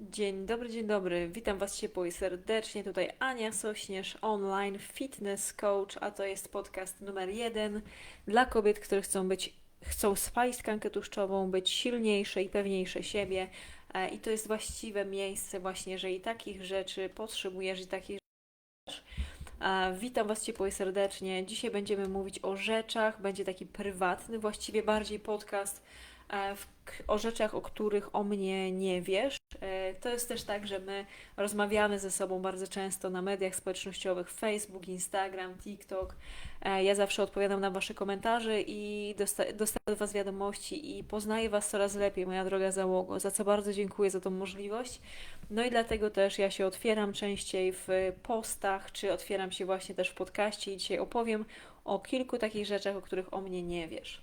Dzień dobry, dzień dobry. Witam Was ciepło i serdecznie. Tutaj Ania Sośnierz, online fitness coach, a to jest podcast numer jeden dla kobiet, które chcą być, chcą spalić tkankę tłuszczową, być silniejsze i pewniejsze siebie. E, I to jest właściwe miejsce właśnie, jeżeli takich rzeczy potrzebujesz i takich rzeczy. E, Witam Was ciepło i serdecznie. Dzisiaj będziemy mówić o rzeczach, będzie taki prywatny, właściwie bardziej podcast o rzeczach, o których o mnie nie wiesz. E, To jest też tak, że my rozmawiamy ze sobą bardzo często na mediach społecznościowych Facebook, Instagram, TikTok. E, Ja zawsze odpowiadam na Wasze komentarze i dosta- dostaję od Was wiadomości i poznaję Was coraz lepiej, moja droga załogo, za co bardzo dziękuję za tą możliwość. No i dlatego też ja się otwieram częściej w postach, czy otwieram się właśnie też w podcaście i dzisiaj opowiem o kilku takich rzeczach, o których o mnie nie wiesz.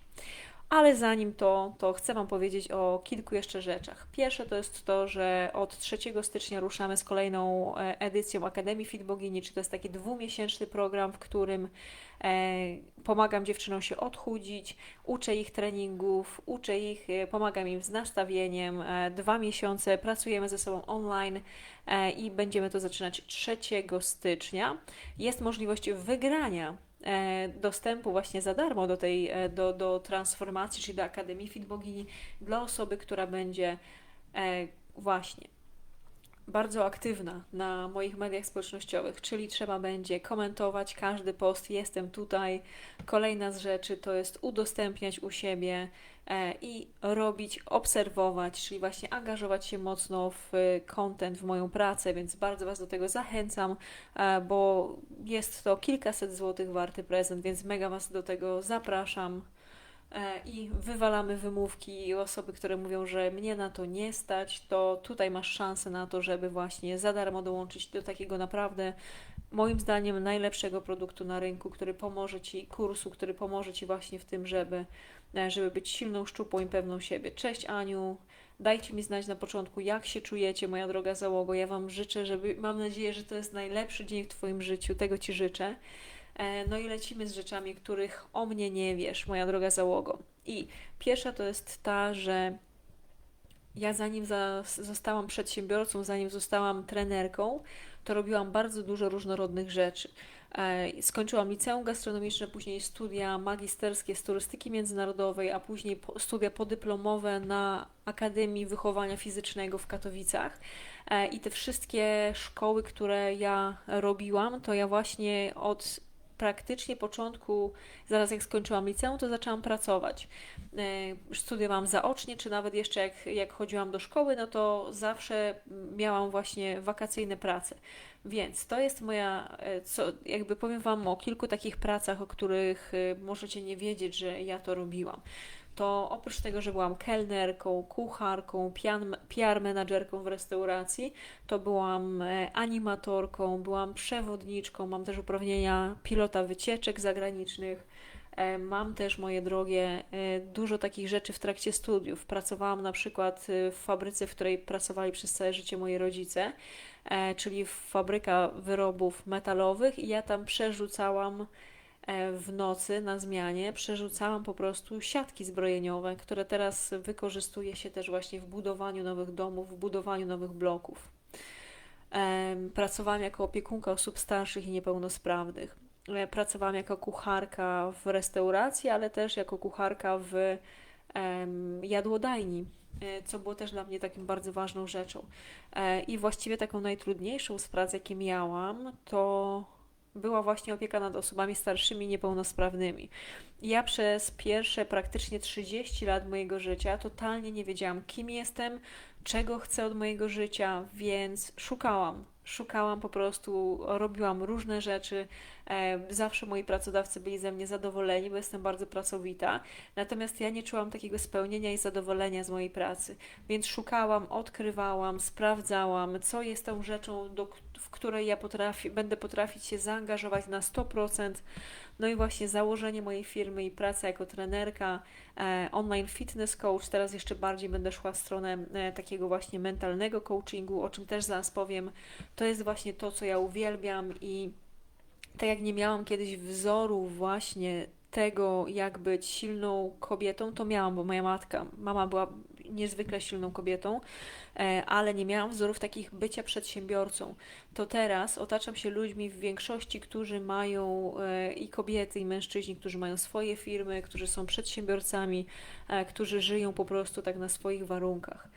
Ale zanim to, to chcę Wam powiedzieć o kilku jeszcze rzeczach. Pierwsze to jest to, że od 3 stycznia ruszamy z kolejną e, edycją Akademii Fit Bogini, czy to jest taki dwumiesięczny program, w którym e, pomagam dziewczynom się odchudzić, uczę ich treningów, uczę ich, e, pomagam im z nastawieniem. Dwa miesiące pracujemy ze sobą online i będziemy to zaczynać 3 stycznia. Jest możliwość wygrania dostępu właśnie za darmo do tej, e, do, do transformacji, czyli do Akademii Fit Bogini dla osoby, która będzie e, właśnie bardzo aktywna na moich mediach społecznościowych, czyli trzeba będzie komentować każdy post, jestem tutaj. Kolejna z rzeczy to jest udostępniać u siebie e, i robić, obserwować, czyli właśnie angażować się mocno w e, content, w moją pracę, więc bardzo Was do tego zachęcam, e, bo jest to kilkaset złotych warty prezent, więc mega Was do tego zapraszam. E, I wywalamy wymówki i osoby, które mówią, że mnie na to nie stać, to tutaj masz szansę na to, żeby właśnie za darmo dołączyć do takiego naprawdę, moim zdaniem, najlepszego produktu na rynku, który pomoże Ci, kursu, który pomoże Ci właśnie w tym, żeby, e, żeby być silną, szczupłą i pewną siebie. Cześć Aniu, dajcie mi znać na początku, jak się czujecie, moja droga załogo. Ja Wam życzę, żeby, mam nadzieję, że to jest najlepszy dzień w Twoim życiu, tego Ci życzę. E, No i lecimy z rzeczami, których o mnie nie wiesz, moja droga załogo. I pierwsza to jest ta, że ja zanim za, zostałam przedsiębiorcą, zanim zostałam trenerką, to robiłam bardzo dużo różnorodnych rzeczy. E, Skończyłam liceum gastronomiczne, później studia magisterskie z turystyki międzynarodowej, a później studia podyplomowe na Akademii Wychowania Fizycznego w Katowicach. E, I te wszystkie szkoły, które ja robiłam, to ja właśnie od praktycznie początku, zaraz jak skończyłam liceum, to zaczęłam pracować. E, Studiowałam zaocznie, czy nawet jeszcze jak, jak chodziłam do szkoły, no to zawsze miałam właśnie wakacyjne prace. Więc to jest moja, e, co, jakby powiem Wam o kilku takich pracach, o których e, możecie nie wiedzieć, że ja to robiłam. To oprócz tego, że byłam kelnerką, kucharką, pian, PR menadżerką w restauracji, to byłam e, animatorką, byłam przewodniczką, mam też uprawnienia pilota wycieczek zagranicznych. E, Mam też, moje drogie, e, dużo takich rzeczy w trakcie studiów. Pracowałam na przykład w fabryce, w której pracowali przez całe życie moi rodzice, czyli fabryka wyrobów metalowych, i ja tam przerzucałam w nocy na zmianie, przerzucałam po prostu siatki zbrojeniowe, które teraz wykorzystuje się też właśnie w budowaniu nowych domów, w budowaniu nowych bloków. Em, Pracowałam jako opiekunka osób starszych i niepełnosprawnych. E, Pracowałam jako kucharka w restauracji, ale też jako kucharka w jadłodajni, e, co było też dla mnie takim bardzo ważną rzeczą. E, I właściwie taką najtrudniejszą z prac, jakie miałam, to była właśnie opieka nad osobami starszymi niepełnosprawnymi. Ja przez pierwsze praktycznie 30 lat mojego życia totalnie nie wiedziałam, kim jestem, czego chcę od mojego życia, więc szukałam. Szukałam po prostu, robiłam różne rzeczy. E, Zawsze moi pracodawcy byli ze mnie zadowoleni, bo jestem bardzo pracowita. Natomiast ja nie czułam takiego spełnienia i zadowolenia z mojej pracy. Więc szukałam, odkrywałam, sprawdzałam, co jest tą rzeczą, do, w której ja potrafi, będę potrafić się zaangażować na 100%. No i właśnie założenie mojej firmy i praca jako trenerka, e, online fitness coach, teraz jeszcze bardziej będę szła w stronę e, takiego właśnie mentalnego coachingu, o czym też zaraz powiem. To jest właśnie to, co ja uwielbiam i tak jak nie miałam kiedyś wzoru właśnie tego, jak być silną kobietą, to miałam, bo moja matka, mama była niezwykle silną kobietą, e, ale nie miałam wzorów takich bycia przedsiębiorcą. To teraz otaczam się ludźmi w większości, którzy mają e, i kobiety, i mężczyźni, którzy mają swoje firmy, którzy są przedsiębiorcami, e, którzy żyją po prostu tak na swoich warunkach.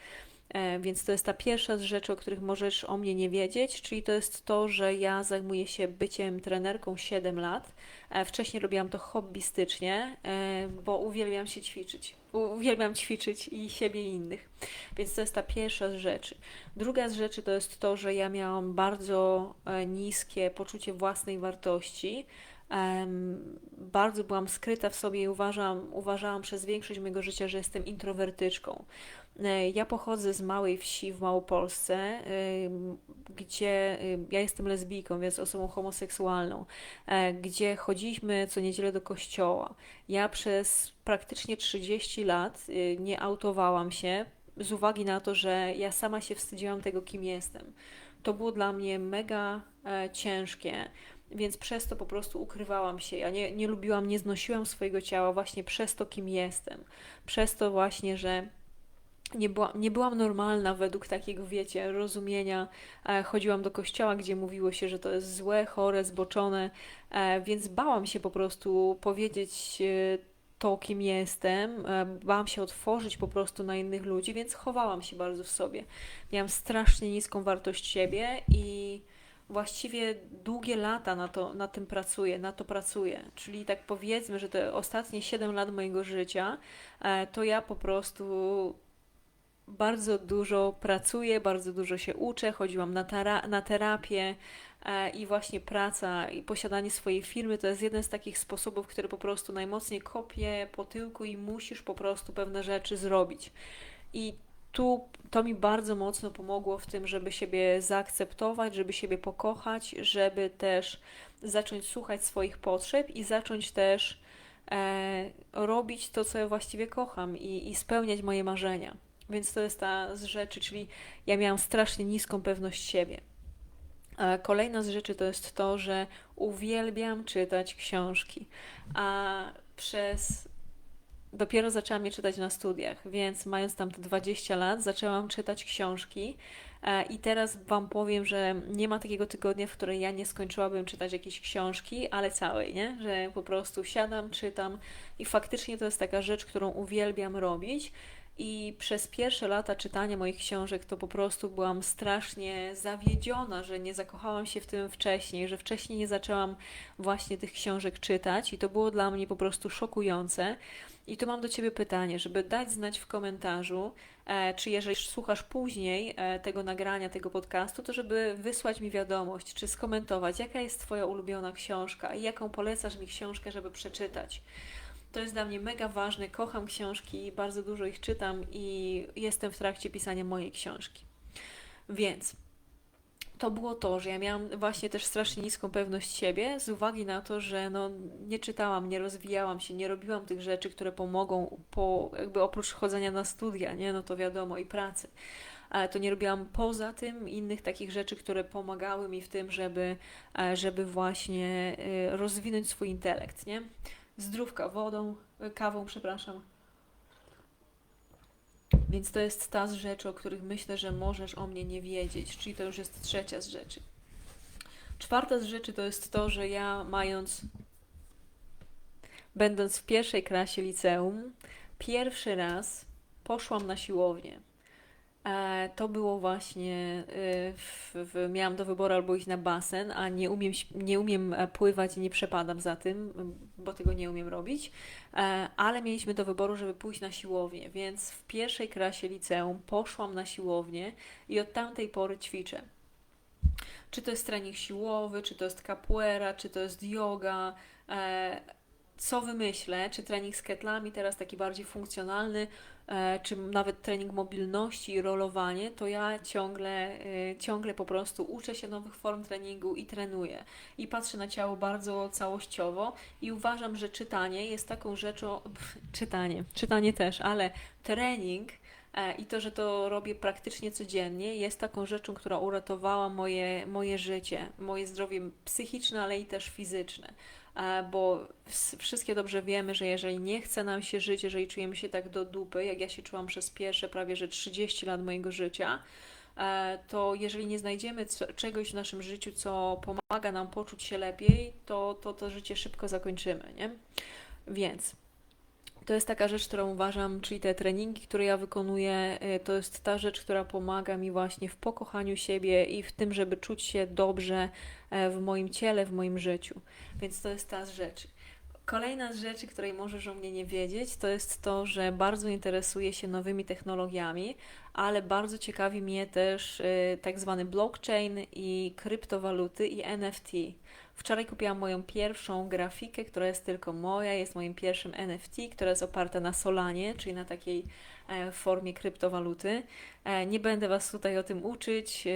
E, więc to jest ta pierwsza z rzeczy, o których możesz o mnie nie wiedzieć, czyli to jest to, że ja zajmuję się byciem trenerką 7 lat. E, wcześniej robiłam to hobbystycznie, e, bo uwielbiam się ćwiczyć. Uwielbiam ćwiczyć i siebie i innych. Więc to jest ta pierwsza z rzeczy. Druga z rzeczy to jest to, że ja miałam bardzo niskie poczucie własnej wartości. Bardzo byłam skryta w sobie i uważam, uważałam przez większość mojego życia, że jestem introwertyczką. E, ja pochodzę z małej wsi w Małopolsce, gdzie ja jestem lesbijką, więc osobą homoseksualną, e, gdzie chodziliśmy co niedzielę do kościoła. Ja przez praktycznie 30 lat y, nie autowałam się z uwagi na to, że ja sama się wstydziłam tego, kim jestem. To było dla mnie mega e, ciężkie więc przez to po prostu ukrywałam się. Ja nie, nie lubiłam, nie znosiłam swojego ciała właśnie przez to, kim jestem. Przez to właśnie, że nie, była, nie byłam normalna według takiego, wiecie, rozumienia. E, chodziłam do kościoła, gdzie mówiło się, że to jest złe, chore, zboczone, e, więc bałam się po prostu powiedzieć e, to, kim jestem. Bałam się otworzyć po prostu na innych ludzi, więc chowałam się bardzo w sobie. Miałam strasznie niską wartość siebie i właściwie długie lata na, to, na tym pracuję, na to pracuję. Czyli tak powiedzmy, że te ostatnie 7 lat mojego życia, to ja po prostu bardzo dużo pracuję, bardzo dużo się uczę, chodziłam na, tera- na terapię e, i właśnie praca i posiadanie swojej firmy to jest jeden z takich sposobów, który po prostu najmocniej kopie po tyłku i musisz po prostu pewne rzeczy zrobić. I tu to mi bardzo mocno pomogło w tym, żeby siebie zaakceptować, żeby siebie pokochać, żeby też zacząć słuchać swoich potrzeb i zacząć też e, robić to, co ja właściwie kocham i, i spełniać moje marzenia. Więc to jest ta z rzeczy, czyli ja miałam strasznie niską pewność siebie. Kolejna z rzeczy to jest to, że uwielbiam czytać książki, a przez dopiero zaczęłam je czytać na studiach, więc mając tam te 20 lat, zaczęłam czytać książki. I teraz Wam powiem, że nie ma takiego tygodnia, w którym ja nie skończyłabym czytać jakieś książki, ale całej, nie? Że po prostu siadam, czytam i faktycznie to jest taka rzecz, którą uwielbiam robić. I przez pierwsze lata czytania moich książek to po prostu byłam strasznie zawiedziona, że nie zakochałam się w tym wcześniej, że wcześniej nie zaczęłam właśnie tych książek czytać i to było dla mnie po prostu szokujące. I tu mam do Ciebie pytanie, żeby dać znać w komentarzu, e, czy jeżeli słuchasz później e, tego nagrania, tego podcastu, to żeby wysłać mi wiadomość, czy skomentować, jaka jest Twoja ulubiona książka i jaką polecasz mi książkę, żeby przeczytać. To jest dla mnie mega ważne. Kocham książki, bardzo dużo ich czytam i jestem w trakcie pisania mojej książki. Więc to było to, że ja miałam właśnie też strasznie niską pewność siebie z uwagi na to, że no, nie czytałam, nie rozwijałam się, nie robiłam tych rzeczy, które pomogą po, jakby oprócz chodzenia na studia, nie, no to wiadomo, i pracy. Ale to nie robiłam poza tym innych takich rzeczy, które pomagały mi w tym, żeby, e, żeby właśnie e, rozwinąć swój intelekt, nie? Zdrówka wodą, kawą, przepraszam. Więc to jest ta z rzeczy, o których myślę, że możesz o mnie nie wiedzieć, czyli to już jest trzecia z rzeczy. Czwarta z rzeczy to jest to, że ja mając, będąc w pierwszej klasie liceum, pierwszy raz poszłam na siłownię. E, to było właśnie, e, w, w, miałam do wyboru albo iść na basen, a nie umiem, nie umiem e, pływać i nie przepadam za tym, bo tego nie umiem robić, ale mieliśmy do wyboru, żeby pójść na siłownię, więc w pierwszej klasie liceum poszłam na siłownię i od tamtej pory ćwiczę. Czy to jest trening siłowy, czy to jest capoeira, czy to jest yoga, co wymyślę, czy trening z ketlami, teraz taki bardziej funkcjonalny, E, czy nawet trening mobilności i rolowanie, to ja ciągle, e, ciągle po prostu uczę się nowych form treningu i trenuję. I patrzę na ciało bardzo całościowo i uważam, że czytanie jest taką rzeczą, czytanie, czytanie też, ale trening e, i to, że to robię praktycznie codziennie, jest taką rzeczą, która uratowała moje, moje życie, moje zdrowie psychiczne, ale i też fizyczne. Bo wszystkie dobrze wiemy, że jeżeli nie chce nam się żyć, jeżeli czujemy się tak do dupy, jak ja się czułam przez pierwsze prawie że 30 lat mojego życia, to jeżeli nie znajdziemy czegoś w naszym życiu, co pomaga nam poczuć się lepiej, to to, to życie szybko zakończymy, nie? Więc to jest taka rzecz, którą uważam, czyli te treningi, które ja wykonuję, y, to jest ta rzecz, która pomaga mi właśnie w pokochaniu siebie i w tym, żeby czuć się dobrze e, w moim ciele, w moim życiu. Więc to jest ta z rzeczy. Kolejna z rzeczy, której możesz o mnie nie wiedzieć, to jest to, że bardzo interesuję się nowymi technologiami, ale bardzo ciekawi mnie też y, tak zwany blockchain i kryptowaluty i NFT. Wczoraj kupiłam moją pierwszą grafikę, która jest tylko moja, jest moim pierwszym NFT, która jest oparta na Solanie, czyli na takiej e, formie kryptowaluty. E, nie będę Was tutaj o tym uczyć, e,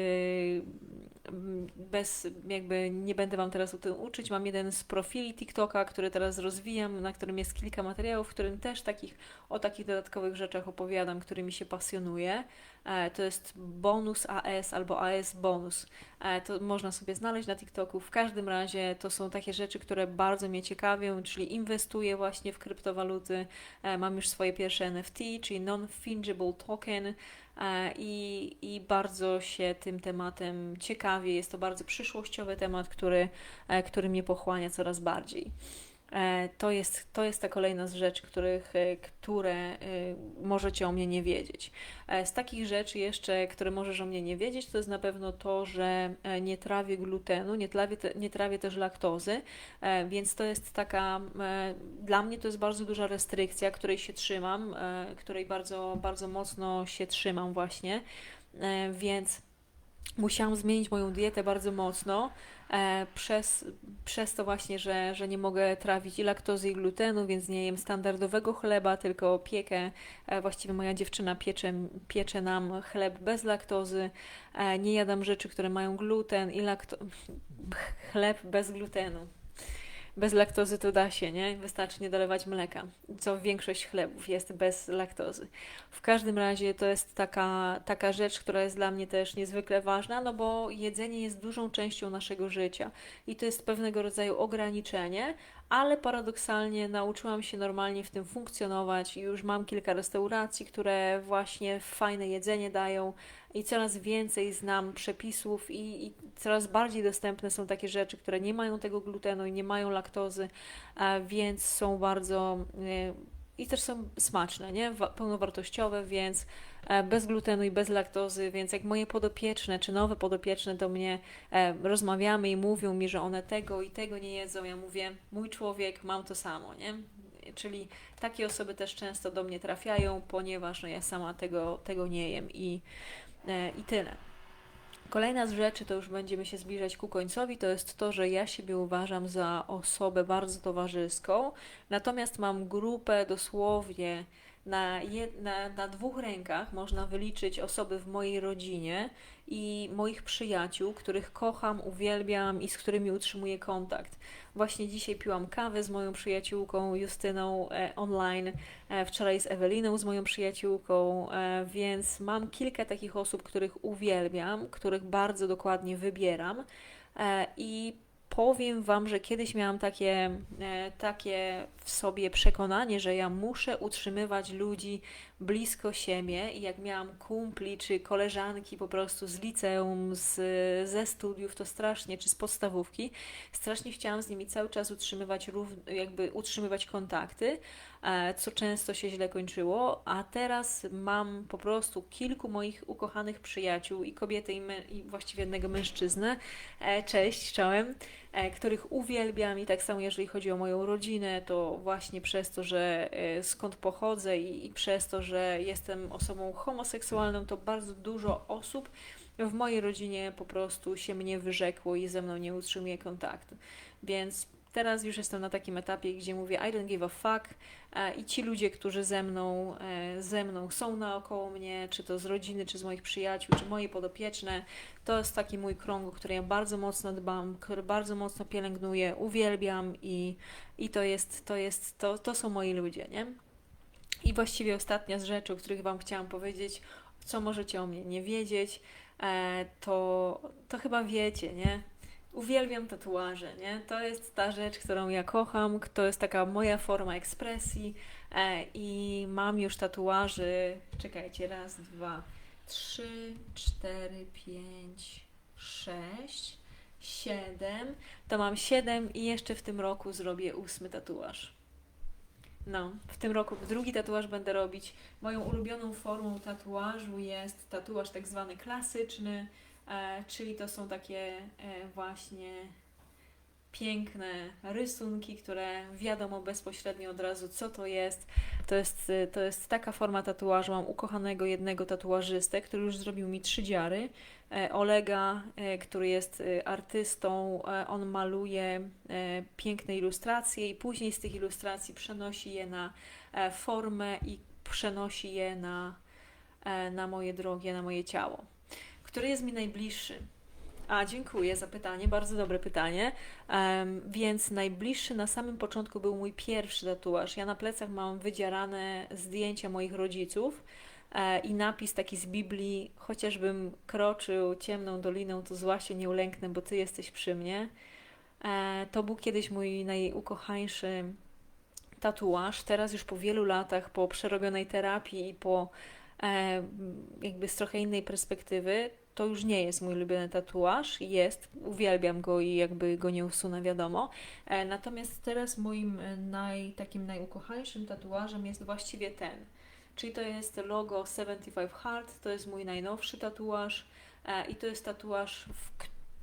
bez, jakby nie będę Wam teraz o tym uczyć. Mam jeden z profili TikToka, który teraz rozwijam, na którym jest kilka materiałów, w którym też takich, o takich dodatkowych rzeczach opowiadam, którymi się pasjonuję. E, to jest bonus AS albo AS bonus. To można sobie znaleźć na TikToku. W każdym razie to są takie rzeczy, które bardzo mnie ciekawią, czyli inwestuję właśnie w kryptowaluty. Mam już swoje pierwsze NFT, czyli non-fungible token. I, I bardzo się tym tematem ciekawię. Jest to bardzo przyszłościowy temat, który, który mnie pochłania coraz bardziej. E, to jest, to jest ta kolejna z rzeczy, których, e, które e, możecie o mnie nie wiedzieć. Z takich rzeczy jeszcze, które możesz o mnie nie wiedzieć, to jest na pewno to, że nie trawię glutenu, nie trawię, nie trawię też laktozy, więc to jest taka, dla mnie to jest bardzo duża restrykcja, której się trzymam, której bardzo, bardzo mocno się trzymam właśnie, więc musiałam zmienić moją dietę bardzo mocno, e, przez, przez to właśnie, że, że nie mogę trawić i laktozy i glutenu, więc nie jem standardowego chleba, tylko piekę. E, właściwie moja dziewczyna piecze, piecze nam chleb bez laktozy. E, nie jadam rzeczy, które mają gluten i lakto... chleb bez glutenu bez laktozy to da się, nie? Wystarczy nie dolewać mleka, co większość chlebów jest bez laktozy. W każdym razie to jest taka, taka rzecz, która jest dla mnie też niezwykle ważna, no bo jedzenie jest dużą częścią naszego życia i to jest pewnego rodzaju ograniczenie, ale paradoksalnie nauczyłam się normalnie w tym funkcjonować i już mam kilka restauracji, które właśnie fajne jedzenie dają i coraz więcej znam przepisów i, i coraz bardziej dostępne są takie rzeczy, które nie mają tego glutenu i nie mają laktozy, więc są bardzo e, i też są smaczne, nie? Pełnowartościowe, więc bez glutenu i bez laktozy, więc jak moje podopieczne czy nowe podopieczne do mnie e, rozmawiamy i mówią mi, że one tego i tego nie jedzą, ja mówię, mój człowiek, mam to samo, nie? Czyli takie osoby też często do mnie trafiają, ponieważ no, ja sama tego, tego nie jem i, e, i tyle. Kolejna z rzeczy, to już będziemy się zbliżać ku końcowi, to jest to, że ja siebie uważam za osobę bardzo towarzyską, natomiast mam grupę dosłownie na, na, dwóch rękach można wyliczyć osoby w mojej rodzinie i moich przyjaciół, których kocham, uwielbiam i z którymi utrzymuję kontakt. Właśnie dzisiaj piłam kawę z moją przyjaciółką Justyną e, online, e, wczoraj z Eweliną, z moją przyjaciółką, e, więc mam kilka takich osób, których uwielbiam, których bardzo dokładnie wybieram e, i powiem Wam, że kiedyś miałam takie, e, takie w sobie przekonanie, że ja muszę utrzymywać ludzi blisko siebie i jak miałam kumpli czy koleżanki po prostu z liceum, z, ze studiów, to strasznie, czy z podstawówki, strasznie chciałam z nimi cały czas utrzymywać, jakby utrzymywać kontakty, co często się źle kończyło, a teraz mam po prostu kilku moich ukochanych przyjaciół i kobiety i, i właściwie jednego mężczyznę, e, cześć, czołem, e, których uwielbiam i tak samo jeżeli chodzi o moją rodzinę, to właśnie przez to, że skąd pochodzę i, i przez to, że jestem osobą homoseksualną, to bardzo dużo osób w mojej rodzinie po prostu się mnie wyrzekło i ze mną nie utrzymuje kontaktu. Więc teraz już jestem na takim etapie, gdzie mówię I don't give a fuck e, i ci ludzie, którzy ze mną, e, ze mną są naokoło mnie, czy to z rodziny, czy z moich przyjaciół, czy moje podopieczne, to jest taki mój krąg, o który ja bardzo mocno dbam, który bardzo mocno pielęgnuję, uwielbiam i, i to jest, to jest, to, to są moi ludzie, nie? I właściwie ostatnia z rzeczy, o których Wam chciałam powiedzieć, co możecie o mnie nie wiedzieć, e, to, to chyba wiecie, nie? Uwielbiam tatuaże, nie? To jest ta rzecz, którą ja kocham, to jest taka moja forma ekspresji e, i mam już tatuaży, czekajcie, raz, dwa, trzy, cztery, pięć, sześć, siedem, to mam siedem i jeszcze w tym roku zrobię ósmy tatuaż. No, w tym roku drugi tatuaż będę robić. Moją ulubioną formą tatuażu jest tatuaż tak zwany klasyczny, czyli to są takie e, właśnie piękne rysunki, które wiadomo bezpośrednio od razu, co to jest. To jest, e, to jest taka forma tatuażu. Mam ukochanego jednego tatuażystę, który już zrobił mi trzy dziary. E, Olega, e, który jest artystą, on maluje piękne ilustracje i później z tych ilustracji przenosi je na formę i przenosi je na, na moje drogie, na moje ciało. Który jest mi najbliższy? A, dziękuję za pytanie, bardzo dobre pytanie. Um, więc najbliższy na samym początku był mój pierwszy tatuaż. Ja na plecach mam wydzierane zdjęcia moich rodziców e, i napis taki z Biblii, chociażbym kroczył ciemną doliną, to zła się nie ulęknę, bo Ty jesteś przy mnie. E, to był kiedyś mój najukochańszy tatuaż. Teraz już po wielu latach, po przerobionej terapii i po e, jakby z trochę innej perspektywy, to już nie jest mój ulubiony tatuaż, jest, uwielbiam go i jakby go nie usunę, wiadomo. E, natomiast teraz moim e, naj, takim najukochańszym tatuażem jest właściwie ten, czyli to jest logo 75 Heart, to jest mój najnowszy tatuaż e, i to jest tatuaż,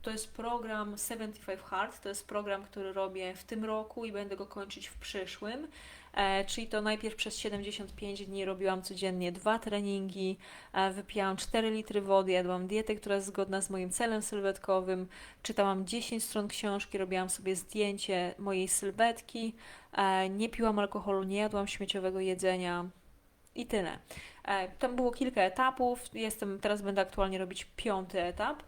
to jest program 75 Heart, to jest program, który robię w tym roku i będę go kończyć w przyszłym. E, czyli to najpierw przez 75 dni robiłam codziennie dwa treningi, e, wypijałam 4 litry wody, jadłam dietę, która jest zgodna z moim celem sylwetkowym, czytałam 10 stron książki, robiłam sobie zdjęcie mojej sylwetki, e, nie piłam alkoholu, nie jadłam śmieciowego jedzenia i tyle. Tam było kilka etapów, jestem, teraz będę aktualnie robić piąty etap,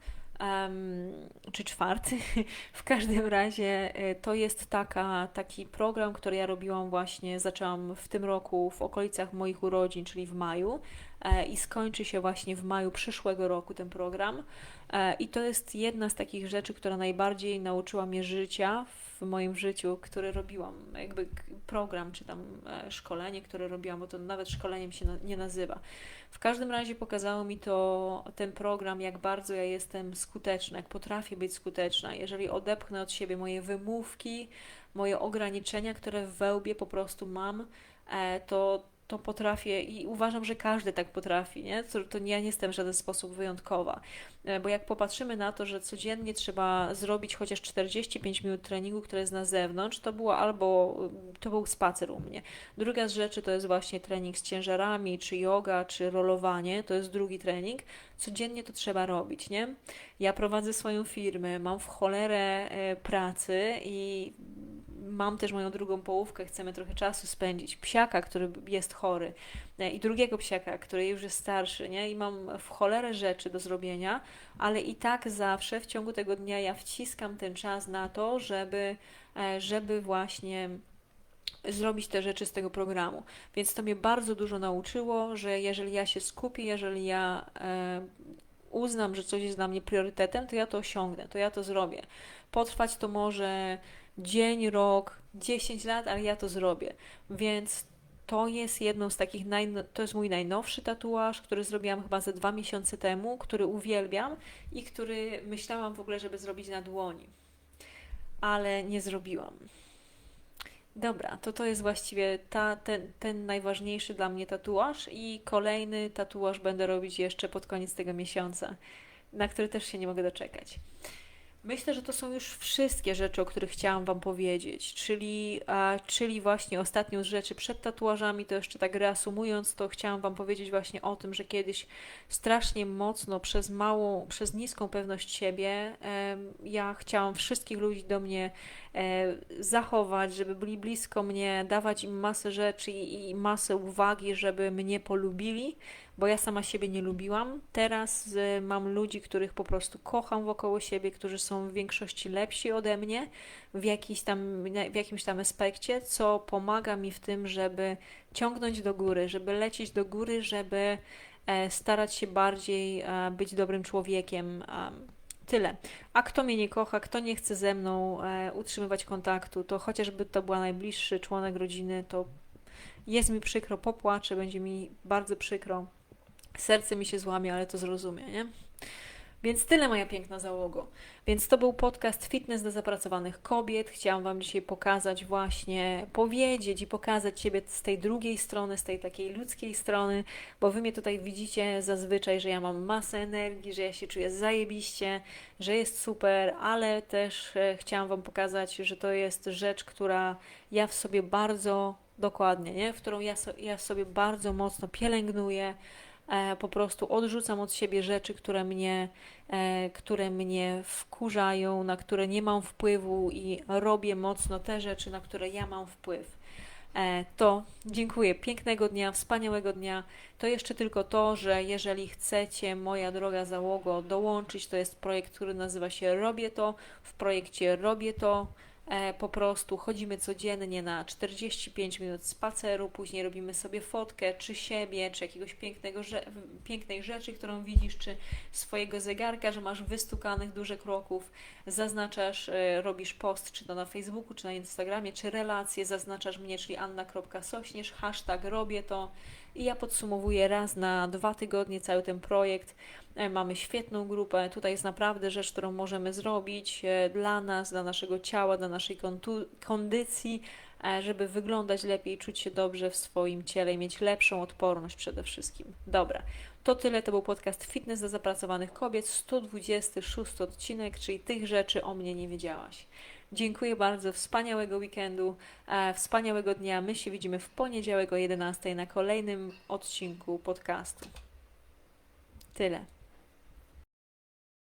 czy czwarty. w każdym razie e, to jest taka, taki program, który ja robiłam właśnie, zaczęłam w tym roku w okolicach moich urodzin, czyli w maju i skończy się właśnie w maju przyszłego roku ten program. E, I to jest jedna z takich rzeczy, która najbardziej nauczyła mnie życia w moim życiu, które robiłam, jakby program czy tam szkolenie, które robiłam, bo to nawet szkoleniem się nie nazywa. W każdym razie pokazało mi to ten program, jak bardzo ja jestem skuteczna, jak potrafię być skuteczna. Jeżeli odepchnę od siebie moje wymówki, moje ograniczenia, które w wełbie po prostu mam, e, to to potrafię i uważam, że każdy tak potrafi, nie? To, to ja nie jestem w żaden sposób wyjątkowa. E, bo jak popatrzymy na to, że codziennie trzeba zrobić chociaż 45 minut treningu, które jest na zewnątrz, to było albo to był spacer u mnie. Druga z rzeczy to jest właśnie trening z ciężarami, czy yoga, czy rolowanie, to jest drugi trening. Codziennie to trzeba robić, nie? Ja prowadzę swoją firmę, mam w cholerę e, pracy i mam też moją drugą połówkę, chcemy trochę czasu spędzić, psiaka, który jest chory e, i drugiego psiaka, który już jest starszy, nie? I mam w cholerę rzeczy do zrobienia, ale i tak zawsze w ciągu tego dnia ja wciskam ten czas na to, żeby, e, żeby właśnie zrobić te rzeczy z tego programu. Więc to mnie bardzo dużo nauczyło, że jeżeli ja się skupię, jeżeli ja e, uznam, że coś jest dla mnie priorytetem, to ja to osiągnę, to ja to zrobię. Potrwać to może dzień, rok, 10 lat, ale ja to zrobię. Więc to jest jedną z takich, to jest mój najnowszy tatuaż, który zrobiłam chyba ze dwa miesiące temu, który uwielbiam i który myślałam w ogóle, żeby zrobić na dłoni, ale nie zrobiłam. Dobra, to to jest właściwie ta, ten, ten najważniejszy dla mnie tatuaż i kolejny tatuaż będę robić jeszcze pod koniec tego miesiąca, na który też się nie mogę doczekać. Myślę, że to są już wszystkie rzeczy, o których chciałam Wam powiedzieć, czyli, a, czyli właśnie ostatnią z rzeczy przed tatuażami, to jeszcze tak reasumując, to chciałam Wam powiedzieć właśnie o tym, że kiedyś strasznie mocno przez małą, przez niską pewność siebie e, ja chciałam wszystkich ludzi do mnie e, zachować, żeby byli blisko mnie, dawać im masę rzeczy i, i masę uwagi, żeby mnie polubili, bo ja sama siebie nie lubiłam. Teraz y, mam ludzi, których po prostu kocham wokoło siebie, którzy są w większości lepsi ode mnie w, jakiś tam, w jakimś tam aspekcie, co pomaga mi w tym, żeby ciągnąć do góry, żeby lecieć do góry, żeby e, starać się bardziej e, być dobrym człowiekiem. Tyle. A kto mnie nie kocha, kto nie chce ze mną e, utrzymywać kontaktu, to chociażby to była najbliższy członek rodziny, to jest mi przykro, popłaczę, będzie mi bardzo przykro. Serce mi się złamie, ale to zrozumie, nie? Więc tyle, moja piękna załogo. Więc to był podcast Fitness dla zapracowanych kobiet. Chciałam Wam dzisiaj pokazać, właśnie powiedzieć i pokazać Ciebie z tej drugiej strony, z tej takiej ludzkiej strony, bo Wy mnie tutaj widzicie zazwyczaj, że ja mam masę energii, że ja się czuję zajebiście, że jest super, ale też e, chciałam Wam pokazać, że to jest rzecz, która ja w sobie bardzo dokładnie, nie? w którą ja, so, ja sobie bardzo mocno pielęgnuję po prostu odrzucam od siebie rzeczy, które mnie, e, które mnie wkurzają, na które nie mam wpływu i robię mocno te rzeczy, na które ja mam wpływ. E, to dziękuję. Pięknego dnia, wspaniałego dnia. To jeszcze tylko to, że jeżeli chcecie, moja droga załogo, dołączyć, to jest projekt, który nazywa się Robię to. W projekcie Robię to E, po prostu chodzimy codziennie na 45 minut spaceru, później robimy sobie fotkę, czy siebie, czy jakiegoś pięknego, pięknej rzeczy, którą widzisz, czy swojego zegarka, że masz wystukanych dużo kroków, zaznaczasz, e, robisz post, czy to na Facebooku, czy na Instagramie, czy relacje, zaznaczasz mnie, czyli anna.sośnierz, hashtag robię to i ja podsumowuję raz na dwa tygodnie cały ten projekt. E, mamy świetną grupę. Tutaj jest naprawdę rzecz, którą możemy zrobić e, dla nas, dla naszego ciała, dla naszej kondycji, e, żeby wyglądać lepiej, czuć się dobrze w swoim ciele i mieć lepszą odporność przede wszystkim. Dobra, to tyle. To był podcast Fitness dla zapracowanych kobiet, 126 odcinek, czyli tych rzeczy o mnie nie wiedziałaś. Dziękuję bardzo, wspaniałego weekendu, wspaniałego dnia. My się widzimy w poniedziałek o 11 na kolejnym odcinku podcastu. Tyle.